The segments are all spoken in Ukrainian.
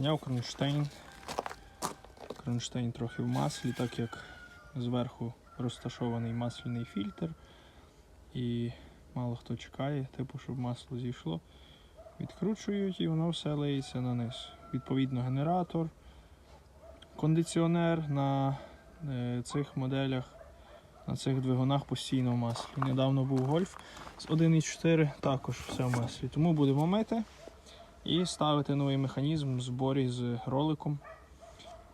Зняв кронштейн. Кронштейн трохи в маслі, так як зверху розташований масляний фільтр. І мало хто чекає, типу, щоб масло зійшло. Відкручують і воно все лиється на низ. Відповідно, генератор, кондиціонер на е, цих моделях, на цих двигунах постійно в маслі. Недавно був гольф з 1.4, також все в маслі. Тому будемо мити і ставити новий механізм в зборі з роликом.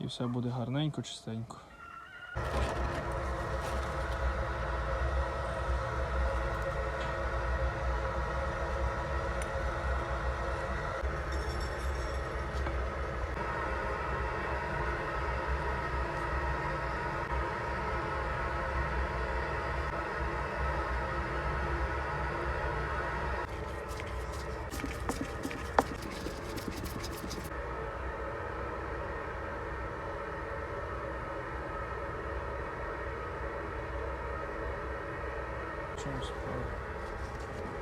І все буде гарненько, чистенько. Чому справа?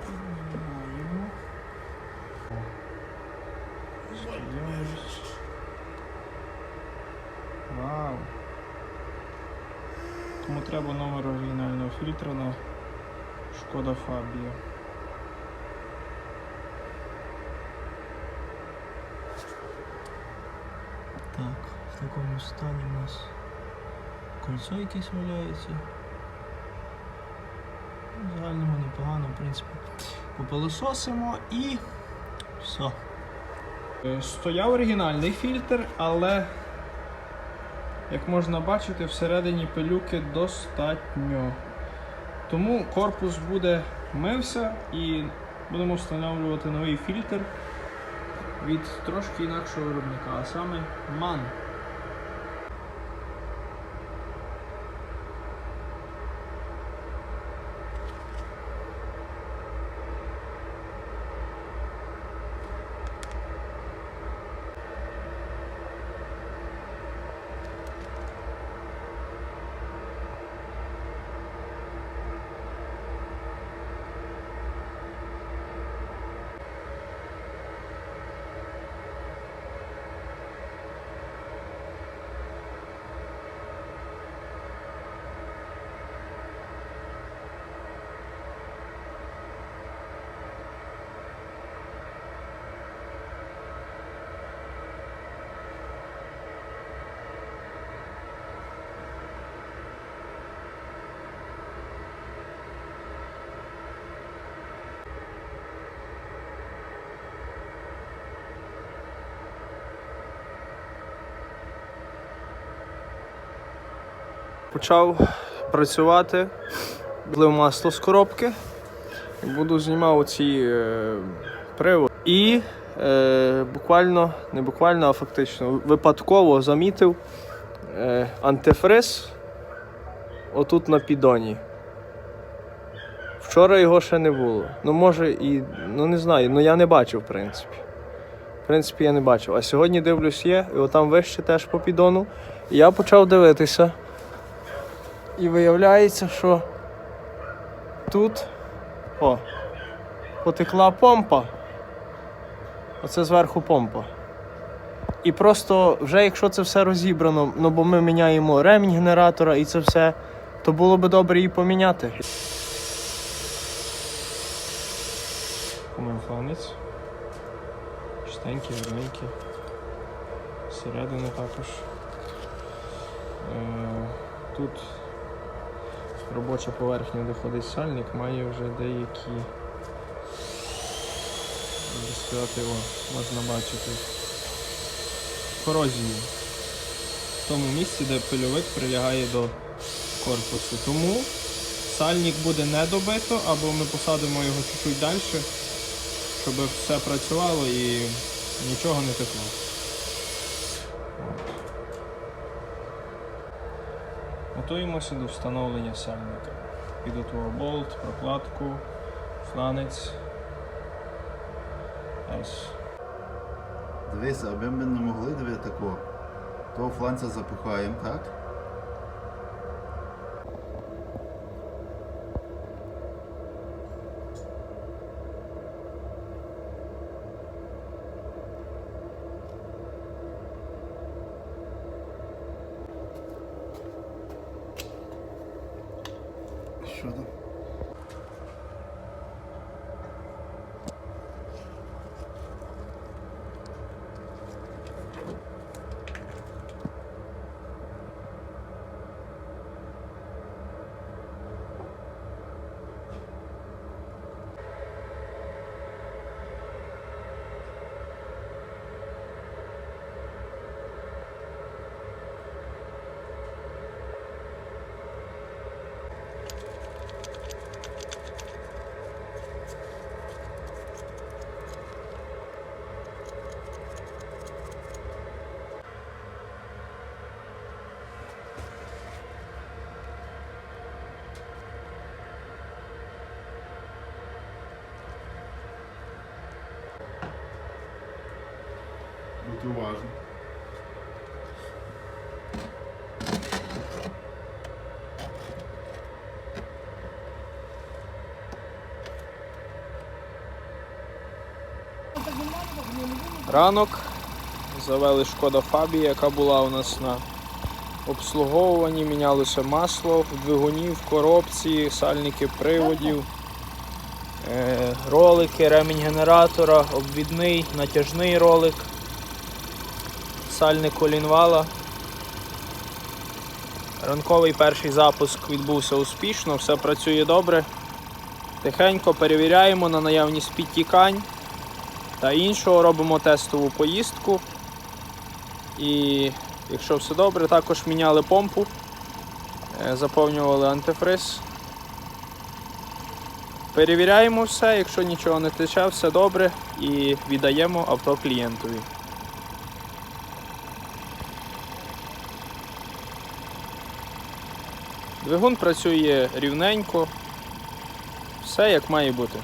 Піднімаємо. Вау. Тому треба номер оригінального фільтра на Шкода Фабія. Так, в такому стані у нас кольцо якесь валяється. Загальному непогано, в принципі. Попилососимо і все. Стояв оригінальний фільтр, але, як можна бачити, всередині пилюки достатньо. Тому корпус буде мився і будемо встановлювати новий фільтр від трошки інакшого виробника, а саме MAN. Почав працювати, влив масло з коробки. Буду знімав ці е, приводи. І е, буквально, не буквально, а фактично, випадково замітив е, антифриз отут на підоні. Вчора його ще не було. Ну, може, і, ну не знаю, ну я не бачив, в принципі. В принципі, я не бачив. А сьогодні дивлюсь, є, і отам вище теж по підону. І я почав дивитися. І виявляється, що тут о, потекла помпа. Оце зверху помпа. І просто вже якщо це все розібрано, ну бо ми міняємо ремінь генератора і це все, то було би добре її поміняти. Помив фланець. Чистенький, гарненький. Середина також. Е, тут робоча поверхня, де ходить сальник, має вже деякі, як сказати, о, можна бачити, корозію в тому місці, де пильовик прилягає до корпусу. Тому сальник буде не добито, або ми посадимо його чуть-чуть далі, щоб все працювало і нічого не текло. Готуємося до встановлення сальника. Підготував болт, прокладку, фланець. Ось. Дивися, аби ми не могли диви такого, того фланця запихаємо, так? що там? Будь уважний. Ранок завели шкода Фабія, яка була у нас на обслуговуванні. Мінялося масло в двигуні, в коробці, сальники приводів, е, ролики, ремінь генератора, обвідний, натяжний ролик, сальник колінвала. Ранковий перший запуск відбувся успішно, все працює добре. Тихенько перевіряємо на наявність підтікань та іншого робимо тестову поїздку. І якщо все добре, також міняли помпу, е, заповнювали антифриз. Перевіряємо все, якщо нічого не тече, все добре і віддаємо авто клієнтові. Двигун працює рівненько, все як має бути.